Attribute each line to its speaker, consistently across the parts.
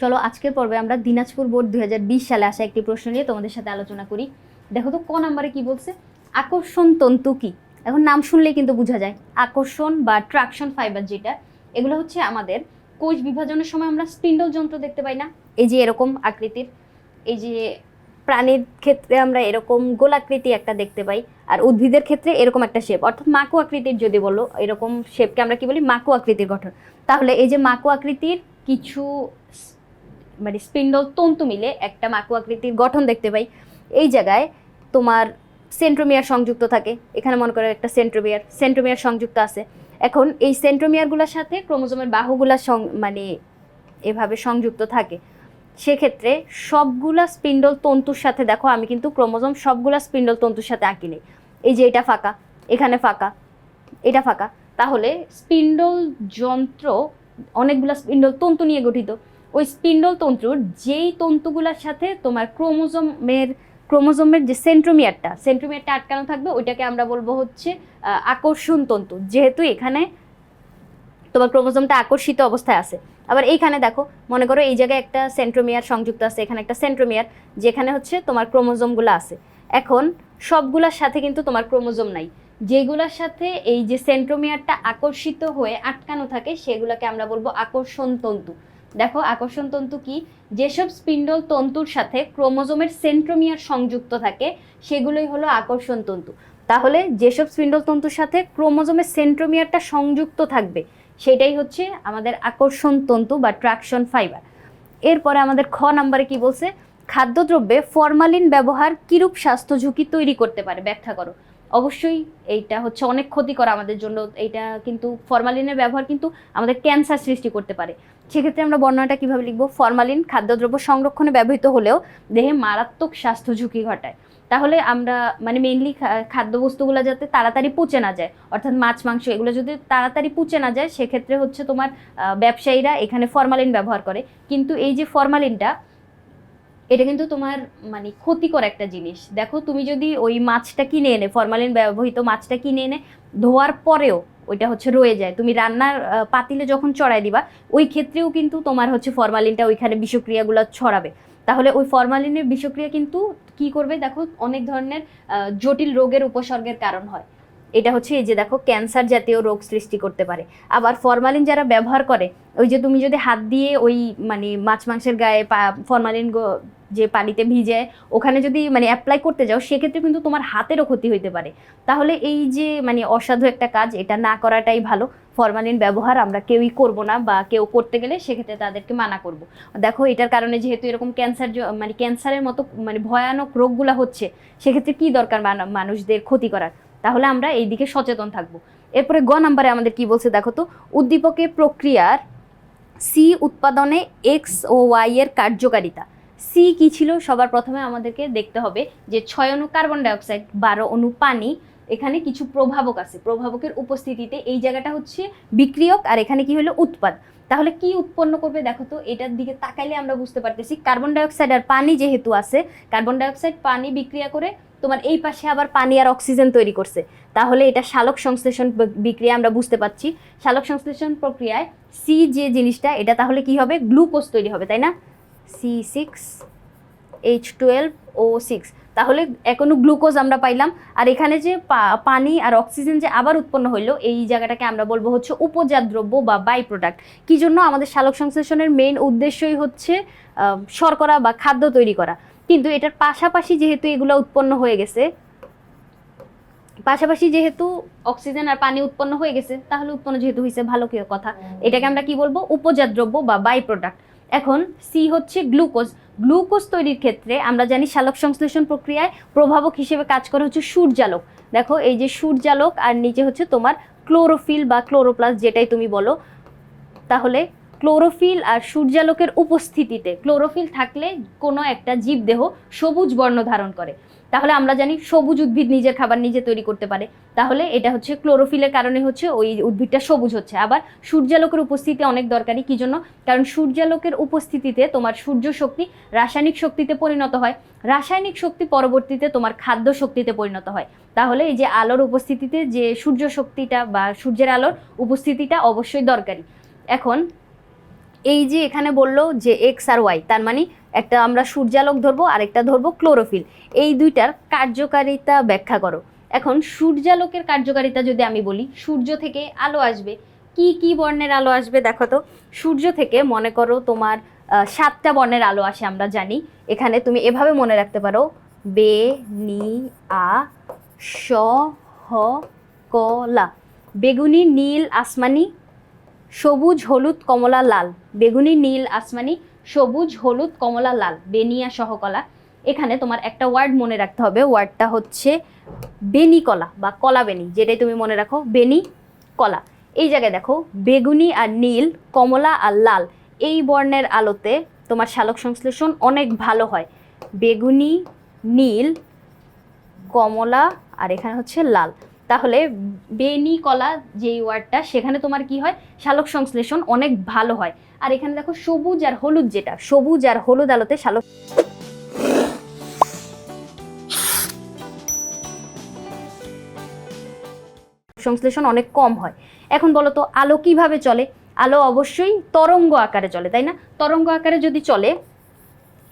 Speaker 1: চলো আজকের পর্বে আমরা দিনাজপুর বোর্ড দুই হাজার বিশ সালে আসা একটি প্রশ্ন নিয়ে তোমাদের সাথে আলোচনা করি। দেখো তো, ক নাম্বারে কি বলছে? আকর্ষণ তন্তু কি? এখন নাম শুনলেই কিন্তু বোঝা যায়। আকর্ষণ বা ট্রাকশন ফাইবার যেটা, এগুলো হচ্ছে আমাদের কোষ বিভাজনের সময় আমরা স্পিন্ডল যন্ত্র দেখতে পাই না। এই যে এরকম আকৃতির, এই যে প্রাণীর ক্ষেত্রে আমরা এরকম গোলাকৃতি একটা দেখতে পাই, আর উদ্ভিদের ক্ষেত্রে এরকম একটা শেপ অর্থাৎ মাকু আকৃতির যদি বলো, এরকম শেপকে আমরা কি বলি? মাকু আকৃতির গঠন। তাহলে এই যে মাকু আকৃতির কিছু মানে স্পিন্ডল তন্তু মিলে একটা মাকু আকৃতির গঠন দেখতে পাই। এই জায়গায় তোমার সেন্ট্রোমিয়ার সংযুক্ত থাকে। এখানে মনে করো একটা সেন্ট্রোমিয়ার সেন্ট্রোমিয়ার সংযুক্ত আছে। এখন এই সেন্ট্রোমিয়ারগুলোর সাথে ক্রোমোজোমের বাহুগুলা মানে এভাবে সংযুক্ত থাকে। সেক্ষেত্রে সবগুলা স্পিন্ডল তন্তুর সাথে দেখো, আমি কিন্তু ক্রোমোজোম সবগুলা স্পিন্ডল তন্তুর সাথে আঁকি নেই। এই যে এটা ফাঁকা, এখানে ফাঁকা, এটা ফাঁকা। তাহলে স্পিন্ডল যন্ত্র অনেকগুলা স্পিন্ডল তন্তু নিয়ে গঠিত। ওই স্পিন্ডল তন্তুর যেই তন্তুগুলোর সাথে তোমার ক্রোমোজোমের ক্রোমোজোমের যে সেন্ট্রোমিয়ারটা সেন্ট্রোমিয়ারটা আটকানো থাকবে, ওইটাকে আমরা বলব হচ্ছে আকর্ষণ তন্তু। যেহেতু এখানে তোমার ক্রোমোজোমটা আকর্ষিত অবস্থায় আছে। আবার এইখানে দেখো, মনে করো এই জায়গায় একটা সেন্ট্রোমিয়ার সংযুক্ত আছে, এখানে একটা সেন্ট্রোমিয়ার, যেখানে হচ্ছে তোমার ক্রোমোজোমগুলো আছে। এখন সবগুলোর সাথে কিন্তু তোমার ক্রোমোজোম নাই। যেগুলোর সাথে এই যে সেন্ট্রোমিয়ারটা আকর্ষিত হয়ে আটকানো থাকে, সেগুলোকে আমরা বলব আকর্ষণ তন্তু। দেখো, আকর্ষণ তন্তু কি? যেসব স্পিন্ডল তন্তুর সাথে ক্রোমোজোমের সেন্ট্রোমিয়ার সংযুক্ত থাকে, সেগুলোই হলো আকর্ষণ তন্তু। তাহলে যেসব স্পিন্ডল তন্তুর সাথে ক্রোমোজোমের সেন্ট্রোমিয়ারটা সংযুক্ত থাকবে, সেটাই হচ্ছে আমাদের আকর্ষণ তন্তু বা ট্রাকশন ফাইবার। এরপরে আমাদের খ নাম্বারে কি বলছে? খাদ্যদ্রব্যে ফরমালিন ব্যবহার কিরূপ স্বাস্থ্য ঝুঁকি তৈরি করতে পারে? ব্যাখ্যা করো। অবশ্যই এইটা হচ্ছে অনেক ক্ষতিকর আমাদের জন্য, এইটা কিন্তু ফরমালিনের ব্যবহার কিন্তু আমাদের ক্যান্সার সৃষ্টি করতে পারে। সেক্ষেত্রে আমরা বর্ণনাটা কীভাবে লিখব? ফরমালিন, খাদ্যদ্রব্য সংরক্ষণে ব্যবহৃত হলেও দেহে মারাত্মক স্বাস্থ্য ঝুঁকি ঘটায়। তাহলে আমরা মানে মেইনলি খাদ্যবস্তুগুলো যাতে তাড়াতাড়ি পচে না যায়, অর্থাৎ মাছ, মাংস, এগুলো যদি তাড়াতাড়ি পচে না যায়, সেক্ষেত্রে হচ্ছে তোমার ব্যবসায়ীরা এখানে ফরমালিন ব্যবহার করে। কিন্তু এই যে ফরমালিনটা, এটা কিন্তু তোমার মানে ক্ষতিকর একটা জিনিস। দেখো, তুমি যদি ওই মাছটা কিনে এনে, ফরমালিন ব্যবহৃত মাছটা কিনে এনে ধোয়ার পরেও ওইটা হচ্ছে রয়ে যায়। তুমি রান্নার পাতিলে যখন চড়াই দিবা, ওই ক্ষেত্রেও কিন্তু তোমার হচ্ছে ফরমালিনটা ওইখানে বিষক্রিয়াগুলো ছড়াবে। তাহলে ওই ফরমালিনের বিষক্রিয়া কিন্তু কি করবে? দেখো অনেক ধরনের জটিল রোগের উপসর্গের কারণ হয়। এটা হচ্ছে এই যে দেখো ক্যান্সার জাতীয় রোগ সৃষ্টি করতে পারে। আবার ফরমালিন যারা ব্যবহার করে, ওই যে তুমি যদি হাত দিয়ে ওই মানে মাছ মাংসের গায়ে ফরমালিন যে পানিতে ভিজে ওখানে যদি মানে অ্যাপ্লাই করতে যাও, সেক্ষেত্রে কিন্তু তোমার হাতেরও ক্ষতি হইতে পারে। তাহলে এই যে মানে অসাধু একটা কাজ, এটা না করাটাই ভালো। ফরমালিন ব্যবহার আমরা কেউই করব না বা কেউ করতে গেলে সেক্ষেত্রে তাদেরকে মানা করব। দেখো, এটার কারণে যেহেতু এরকম ক্যান্সার মানে ক্যান্সারের মতো মানে ভয়ানক রোগগুলো হচ্ছে, সেক্ষেত্রে কি দরকার মানুষদের ক্ষতি করার? তাহলে আমরা এই দিকে সচেতন থাকব। এরপরে গ নাম্বারে আমাদের কি বলছে দেখো তো, উদ্দীপকের প্রক্রিয়ার সি উৎপাদনে এক্স ও ওয়াই এর কার্যকারিতা। সি কি ছিল? সবার প্রথমে আমাদেরকে দেখতে হবে যে ছয় অণু কার্বন ডাইঅক্সাইড বারো অণু পানি, এখানে কিছু প্রভাবক আছে। প্রভাবকের উপস্থিতিতে এই জায়গাটা হচ্ছে বিক্রিয়ক আর এখানে কি হলো? উৎপাদ। তাহলে কি উৎপন্ন করবে দেখো তো, এটার দিকে তাকাইলে আমরা বুঝতে পারতেছি। কার্বন ডাইঅক্সাইড আর পানি যেহেতু আছে কার্বন ডাইঅক্সাইড পানি বিক্রিয়া করে তোমার এই পাশে আবার পানি আর অক্সিজেন তৈরি করছে। তাহলে এটা শালক সংশ্লেষণ বিক্রিয়া আমরা বুঝতে পারছি শালক সংশ্লেষণ প্রক্রিয়ায় সি যে জিনিসটা, এটা তাহলে কি হবে? গ্লুকোজ তৈরি হবে, তাই না? C six H twelve O six তাহলে এখনও গ্লুকোজ আমরা পাইলাম। আর এখানে যে পানি আর অক্সিজেন যে আবার উৎপন্ন হইল, এই জায়গাটাকে আমরা বলব হচ্ছে উপজাত দ্রব্য বা বাই প্রোডাক্ট কি জন্য আমাদের শালক সংশ্লেষণের মেইন উদ্দেশ্যই হচ্ছে শর্করা বা খাদ্য তৈরি করা। কিন্তু এটার পাশাপাশি যেহেতু এগুলো উৎপন্ন হয়ে গেছে পাশাপাশি যেহেতু অক্সিজেন আর পানি উৎপন্ন হয়ে গেছে তাহলে উৎপন্ন যেহেতু হয়েছে ভালো কি কথা এটাকে আমরা কি বলব? উপজাত দ্রব্য বা বাই প্রোডাক্ট এখন সি হচ্ছে গ্লুকোজ গ্লুকোজ তৈরির ক্ষেত্রে আমরা জানি শালক সংশ্লেষণ প্রক্রিয়ায় প্রভাবক হিসেবে কাজ করে হচ্ছে সূর্যালোক। দেখো এই যে সূর্যালোক আর নিচে হচ্ছে তোমার ক্লোরোফিল বা ক্লোরোপ্লাস যেটাই তুমি বলো তাহলে ক্লোরোফিল আর সূর্যালোকের উপস্থিতিতে। ক্লোরোফিল থাকলে কোনো একটা জীবদেহ সবুজ বর্ণ ধারণ করে। তাহলে আমরা জানি সবুজ উদ্ভিদ নিজের খাবার নিজে তৈরি করতে পারে। তাহলে এটা হচ্ছে ক্লোরোফিলের কারণে হচ্ছে ওই উদ্ভিদটা সবুজ হচ্ছে। আবার সূর্যালোকের উপস্থিতি অনেক দরকারি। কি জন্য? কারণ সূর্যালোকের উপস্থিতিতে তোমার সূর্য শক্তি রাসায়নিক শক্তিতে পরিণত হয়। রাসায়নিক শক্তি পরবর্তীতে তোমার খাদ্য শক্তিতে পরিণত হয়। তাহলে এই যে আলোর উপস্থিতিতে যে সূর্য শক্তিটা বা সূর্যের আলোর উপস্থিতিটা অবশ্যই দরকারি। এখন এই যে এখানে বলল যে এক্স আর ওয়াই তার মানে একটা আমরা সূর্যালোক ধরবো আর একটা ধরবো ক্লোরোফিল এই দুইটার কার্যকারিতা ব্যাখ্যা করো। এখন সূর্যালোকের কার্যকারিতা যদি আমি বলি, সূর্য থেকে আলো আসবে। কি কি বর্ণের আলো আসবে দেখো তো? সূর্য থেকে মনে করো তোমার সাতটা বর্ণের আলো আসে আমরা জানি। এখানে তুমি এভাবে মনে রাখতে পারো। বে, নি, আ, স, হ, ক, লা। বেগুনি, নীল, আসমানি, সবুজ, হলুদ, কমলা, লাল। বেগুনি, নীল, আসমানি, সবুজ, হলুদ, কমলা, লাল, বেনিয়া সহকলা এখানে তোমার একটা ওয়ার্ড মনে রাখতে হবে। ওয়ার্ডটা হচ্ছে বেনি কলা বা কলা বেনি, যেটাই তুমি মনে রাখো, বেনি কলা। এই জায়গায় দেখো, বেগুনি আর নীল, কমলা আর লাল, এই বর্ণের আলোতে তোমার শালক সংশ্লেষণ অনেক ভালো হয়। বেগুনি, নীল, কমলা আর এখানে হচ্ছে লাল। তাহলে বেনি কলা যেই ওয়ার্ডটা সেখানে তোমার কি হয়? শালক সংশ্লেষণ অনেক ভালো হয়। আর এখানে দেখো সবুজ আর হলুদ যেটা, সবুজ আর হলুদ আলোতে শালক সংশ্লেষণ অনেক কম হয়। এখন বলো তো, আলো কীভাবে চলে? আলো অবশ্যই তরঙ্গ আকারে চলে, তাই না? তরঙ্গ আকারে যদি চলে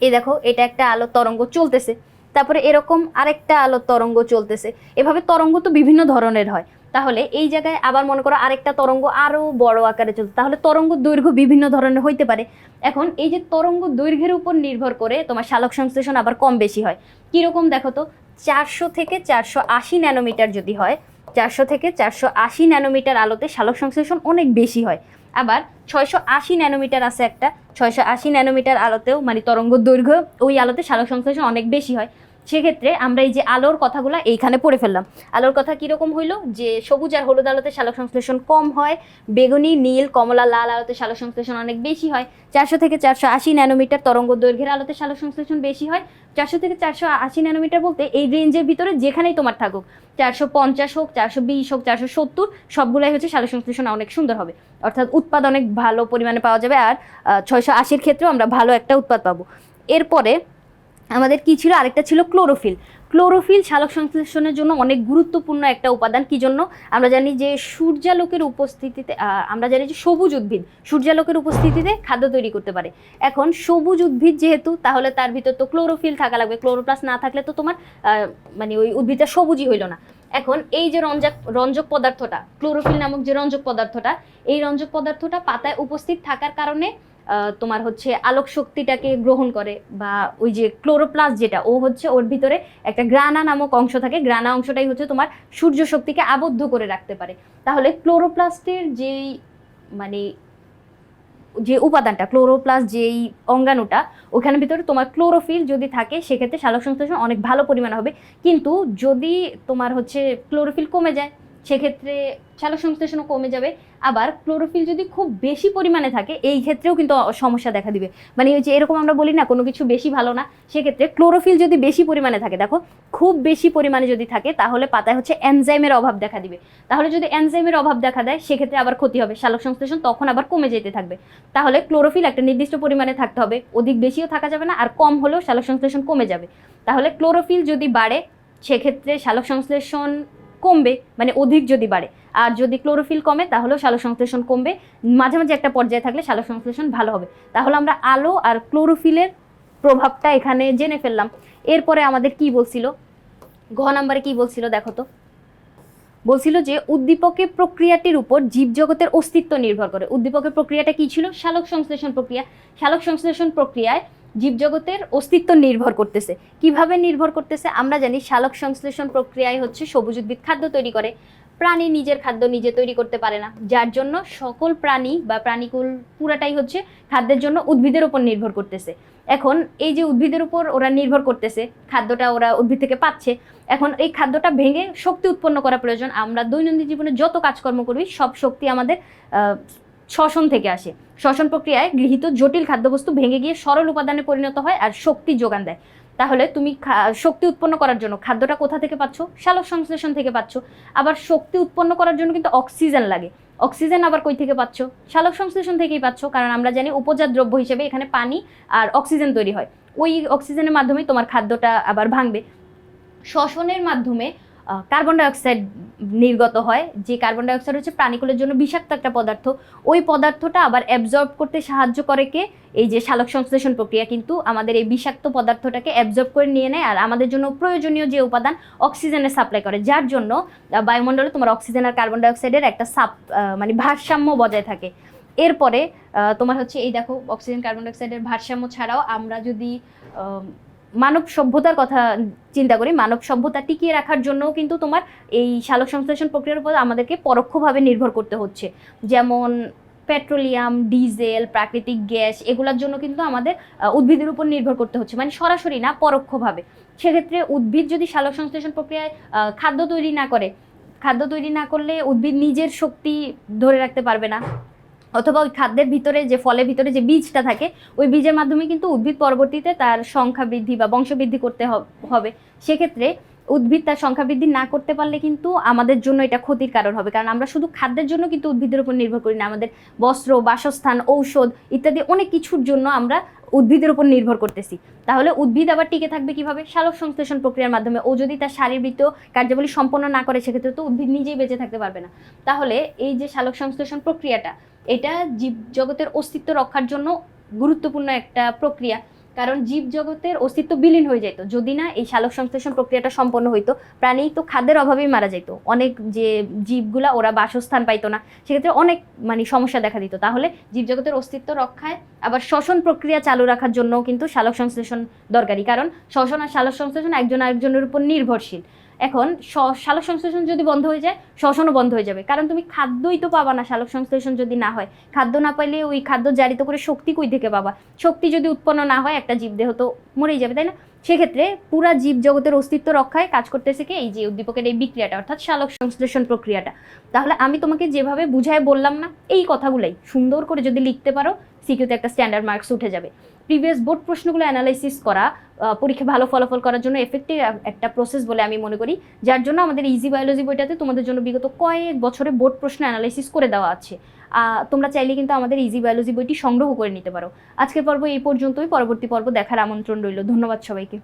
Speaker 1: এই দেখো, এটা একটা আলো তরঙ্গ চলতেছে। তারপরে এরকম আরেকটা আলো তরঙ্গ চলতেছে। এভাবে তরঙ্গ তো বিভিন্ন ধরনের হয়। তাহলে এই জায়গায় আবার মনে করো আরেকটা তরঙ্গ আরও বড় আকারে চলছে। তাহলে তরঙ্গ দৈর্ঘ্য বিভিন্ন ধরনের হইতে পারে। এখন এই যে তরঙ্গ দৈর্ঘ্যের উপর নির্ভর করে তোমার শালক সংশ্লেষণ আবার কম বেশি হয়। কীরকম দেখো তো? চারশো থেকে চারশো আশি ন্যানোমিটার যদি হয়, চারশো থেকে চারশো আশি ন্যানোমিটার আলোতে শালক সংশ্লেষণ অনেক বেশি হয়। আবার ছয়শো আশি ন্যানোমিটার আছে একটা, ছয়শো আশি ন্যানোমিটার আলোতেও মানে তরঙ্গ দৈর্ঘ্য ওই আলোতে শালক সংশ্লেষণ অনেক বেশি হয়। সেক্ষেত্রে আমরা এই যে আলোর কথাগুলো এইখানে পড়ে ফেললাম। আলোর কথা কীরকম হইল? যে সবুজ আর হলুদ আলোতে শালক সংশ্লেষণ কম হয়, বেগুনি, নীল, কমলা, লাল আলোতে শালক সংশ্লেষণ অনেক বেশি হয়, চারশো থেকে চারশো আশি ন্যানোমিটার তরঙ্গ দৈর্ঘ্যের আলোতে শালক সংশ্লেষণ বেশি হয়, চারশো থেকে চারশো আশি ন্যানোমিটার বলতে এই রেঞ্জের ভিতরে যেখানেই তোমার থাকুক, চারশো পঞ্চাশ হোক, চারশো বিশ হোক, চারশো সত্তর, সবগুলাই হচ্ছে শালক সংশ্লেষণ অনেক সুন্দর হবে। অর্থাৎ উৎপাদ অনেক ভালো পরিমাণে পাওয়া যাবে আর ছয়শো আশির ক্ষেত্রেও আমরা ভালো একটা উৎপাদ পাবো। এরপরে আমাদের কি ছিল? আরেকটা ছিল ক্লোরোফিল। ক্লোরোফিল শালক সংশ্লেষণের জন্য অনেক গুরুত্বপূর্ণ একটা উপাদান। কি জন্য? আমরা জানি যে সূর্যালোকের উপস্থিতিতে আমরা জানি যে সবুজ উদ্ভিদ সূর্যালোকের উপস্থিতিতে খাদ্য তৈরি করতে পারে। এখন সবুজ উদ্ভিদ যেহেতু, তাহলে তার ভিতর তো ক্লোরোফিল থাকা লাগবে। ক্লোরোপ্লাস না থাকলে তো তোমার মানে ওই উদ্ভিদটা সবুজই হইল না। এখন এই যে রঞ্জক রঞ্জক পদার্থটা, ক্লোরোফিল নামক যে রঞ্জক পদার্থটা, এই রঞ্জক পদার্থটা পাতায় উপস্থিত থাকার কারণে তোমার হচ্ছে আলোক শক্তিটাকে গ্রহণ করে বা ওই যে ক্লোরোপ্লাস যেটা, ও হচ্ছে ওর ভিতরে একটা গ্রানা নামক অংশ থাকে। গ্রানা অংশটাই হচ্ছে তোমার সূর্য শক্তিকে আবদ্ধ করে রাখতে পারে। তাহলে ক্লোরোপ্লাস্টের যেই মানে যে উপাদানটা ক্লোরোপ্লাস যেই অঙ্গাণুটা ওখানের ভিতরে তোমার ক্লোরোফিল যদি থাকে, সেক্ষেত্রে সালোক সংশ্লেষণ অনেক ভালো পরিমাণ হবে। কিন্তু যদি তোমার হচ্ছে ক্লোরোফিল কমে যায় সেক্ষেত্রে শালক সংশ্লেষণও কমে যাবে। আবার ক্লোরোফিল যদি খুব বেশি পরিমাণে থাকে, এই ক্ষেত্রেও কিন্তু সমস্যা দেখা দিবে। মানে ওই যে এরকম আমরা বলি না, কোনো কিছু বেশি ভালো না, সেক্ষেত্রে ক্লোরোফিল যদি বেশি পরিমাণে থাকে, দেখো, খুব বেশি পরিমাণে যদি থাকে, তাহলে পাতায় হচ্ছে এনজাইমের অভাব দেখা দিবে। তাহলে যদি এনজাইমের অভাব দেখা দেয়, সেক্ষেত্রে আবার ক্ষতি হবে। শালক সংশ্লেষণ তখন আবার কমে যেতে থাকবে। তাহলে ক্লোরোফিল একটা নির্দিষ্ট পরিমাণে থাকতে হবে। অধিক বেশিও থাকা যাবে না, আর কম হলেও শালক সংশ্লেষণ কমে যাবে। তাহলে ক্লোরোফিল যদি বাড়ে, সেক্ষেত্রে শালক সংশ্লেষণ কমবে মানে অধিক যদি বাড়ে। আর যদি ক্লোরোফিল কমে, তাহলেও শালক সংশ্লেষণ কমবে। মাঝে মাঝে একটা পর্যায়ে থাকলে শালক সংশ্লেষণ ভালো হবে। তাহলে আমরা আলো আর ক্লোরোফিলের প্রভাবটা এখানে জেনে ফেললাম। এরপরে আমাদের কি বলছিল? ঘ নাম্বারে কি বলছিল দেখো তো? বলছিল যে উদ্দীপকের প্রক্রিয়াটির উপর জীবজগতের অস্তিত্ব নির্ভর করে। উদ্দীপকের প্রক্রিয়াটা কি ছিল? শালক সংশ্লেষণ প্রক্রিয়া। শালক সংশ্লেষণ প্রক্রিয়ায় জীবজগতের অস্তিত্ব নির্ভর করতেছে। কীভাবে নির্ভর করতেছে? আমরা জানি শালক সংশ্লেষণ প্রক্রিয়ায় হচ্ছে সবুজ উদ্ভিদ খাদ্য তৈরি করে। প্রাণী নিজের খাদ্য নিজে তৈরি করতে পারে না। যার জন্য সকল প্রাণী বা প্রাণীকুল পুরাটাই হচ্ছে খাদ্যের জন্য উদ্ভিদের উপর নির্ভর করতেছে। এখন এই যে উদ্ভিদের উপর ওরা নির্ভর করতেছে, খাদ্যটা ওরা উদ্ভিদ থেকে পাচ্ছে, এখন এই খাদ্যটা ভেঙে শক্তি উৎপন্ন করা প্রয়োজন। আমরা দৈনন্দিন জীবনে যত কাজকর্ম করি, সব শক্তি আমাদের শ্বসন থেকে আসে। শ্বসন প্রক্রিয়ায় গৃহীত জটিল খাদ্যবস্তু ভেঙে গিয়ে সরল উপাদানে পরিণত হয় আর শক্তি যোগান দেয়। তাহলে তুমি শক্তি উৎপন্ন করার জন্য খাদ্যটা কোথা থেকে পাচ্ছ? শালক সংশ্লেষণ থেকে পাচ্ছ। আবার শক্তি উৎপন্ন করার জন্য কিন্তু অক্সিজেন লাগে। অক্সিজেন আবার কই থেকে পাচ্ছ? শালক সংশ্লেষণ থেকেই পাচ্ছ, কারণ আমরা জানি উপজাত দ্রব্য হিসেবে এখানে পানি আর অক্সিজেন তৈরি হয়। ওই অক্সিজেনের মাধ্যমে তোমার খাদ্যটা আবার ভাঙবে। শ্বসনের মাধ্যমে কার্বন ডাইঅক্সাইড নির্গত হয়। যে কার্বন ডাইঅক্সাইড হচ্ছে প্রাণীকুলের জন্য বিষাক্ত একটা পদার্থ। ওই পদার্থটা আবার অ্যাবজর্ব করতে সাহায্য করে কে? এই যে সালোক সংশ্লেষণ প্রক্রিয়া কিন্তু আমাদের এই বিষাক্ত পদার্থটাকে অ্যাবজর্ব করে নিয়ে নেয়। আর আমাদের জন্য প্রয়োজনীয় যে উপাদান অক্সিজেনের সাপ্লাই করে, যার জন্য বায়ুমণ্ডলে তোমার অক্সিজেন আর কার্বন ডাইঅক্সাইডের একটা সাপ মানে ভারসাম্য বজায় থাকে। এরপরে তোমার হচ্ছে এই দেখো অক্সিজেন কার্বন ডাইঅক্সাইডের ভারসাম্য ছাড়াও আমরা যদি মানব সভ্যতার কথা চিন্তা করি, মানব সভ্যতা টিকিয়ে রাখার জন্যও কিন্তু তোমার এই সালোক সংশ্লেষণ প্রক্রিয়ার উপর আমাদেরকে পরোক্ষভাবে নির্ভর করতে হচ্ছে। যেমন পেট্রোলিয়াম, ডিজেল, প্রাকৃতিক গ্যাস এগুলোর জন্য কিন্তু আমাদের উদ্ভিদের উপর নির্ভর করতে হচ্ছে। মানে সরাসরি না, পরোক্ষভাবে। সেক্ষেত্রে উদ্ভিদ যদি সালোক সংশ্লেষণ প্রক্রিয়ায় খাদ্য তৈরি না করে, খাদ্য তৈরি না করলে উদ্ভিদ নিজের শক্তি ধরে রাখতে পারবে না। অথবা ওই খাদ্যের ভিতরে যে, ফলের ভিতরে যে বীজটা থাকে, ওই বীজের মাধ্যমে কিন্তু উদ্ভিদ পরবর্তীতে তার সংখ্যা বৃদ্ধি বা বংশবৃদ্ধি করতে হবে। সেক্ষেত্রে উদ্ভিদ তার সংখ্যা বৃদ্ধি না করতে পারলে কিন্তু আমাদের জন্য এটা ক্ষতির কারণ হবে। কারণ আমরা শুধু খাদ্যের জন্য কিন্তু উদ্ভিদের উপর নির্ভর করি না। আমাদের বস্ত্র, বাসস্থান, ঔষধ ইত্যাদি অনেক কিছুর জন্য আমরা উদ্ভিদের উপর নির্ভর করতেছি। তাহলে উদ্ভিদ আবার টিকে থাকবে কীভাবে? সালোক সংশ্লেষণ প্রক্রিয়ার মাধ্যমে। ও যদি তার শারীরবৃত্তীয় কার্যাবলী সম্পন্ন না করে, সেক্ষেত্রে তো উদ্ভিদ নিজেই বেঁচে থাকতে পারবে না। তাহলে এই যে সালোক সংশ্লেষণ প্রক্রিয়াটা এটা জীব জগতের অস্তিত্ব রক্ষার জন্য গুরুত্বপূর্ণ একটা প্রক্রিয়া। কারণ জীব জগতের অস্তিত্ব বিলীন হয়ে যেত যদি না এই সালোক সংশ্লেষণ প্রক্রিয়াটা সম্পন্ন হইতো, প্রাণী তো খাদ্যের অভাবেই মারা যেত অনেক যে জীবগুলা ওরা বাসস্থান পাইতো না। সেক্ষেত্রে অনেক মানে সমস্যা দেখা দিত। তাহলে জীবজগতের অস্তিত্ব রক্ষায় আবার শ্বসন প্রক্রিয়া চালু রাখার জন্যও কিন্তু সালোক সংশ্লেষণ দরকারি। কারণ শ্বসন আর সালোক সংশ্লেষণ একজন আরেকজনের উপর নির্ভরশীল। এখন শালক সংশ্লেষণ যদি বন্ধ হয়ে যায়, শ্বসনও বন্ধ হয়ে যাবে। কারণ তুমি খাদ্যই তো পাবা না শালক সংশ্লেষণ যদি না হয়। খাদ্য না পাইলে ওই খাদ্য জারিত করে শক্তি কই থেকে পাবা? শক্তি যদি উৎপন্ন না হয়, একটা জীবদেহ তো মরেই যাবে, তাই না? সেক্ষেত্রে পুরা জীব জগতের অস্তিত্ব রক্ষায় কাজ করতেছে কি? এই যে উদ্দীপকের এই বিক্রিয়াটা, অর্থাৎ সালোক সংশ্লেষণ প্রক্রিয়াটা। তাহলে আমি তোমাকে যেভাবে বুঝায় বললাম না, এই কথাগুলাই সুন্দর করে যদি লিখতে পারো, সিকিউতে একটা স্ট্যান্ডার্ড মার্কস উঠে যাবে। প্রিভিয়াস বোর্ড প্রশ্নগুলো অ্যানালাইসিস করা পরীক্ষা ভালো ফলাফল করার জন্য এফেক্টিভ একটা প্রসেস বলে আমি মনে করি। যার জন্য আমাদের ইজি বায়োলজি বইটাতে তোমাদের জন্য বিগত কয়েক বছরে বোর্ড প্রশ্ন অ্যানালাইসিস করে দেওয়া আছে। তোমরা চাইলে কিন্তু আমাদের ইজি বায়োলজি বইটি সংগ্রহ করে নিতে পারো। আজকের পর্ব এই পর্যন্তই, পরবর্তী পর্ব দেখার আমন্ত্রণ রইল। ধন্যবাদ সবাইকে।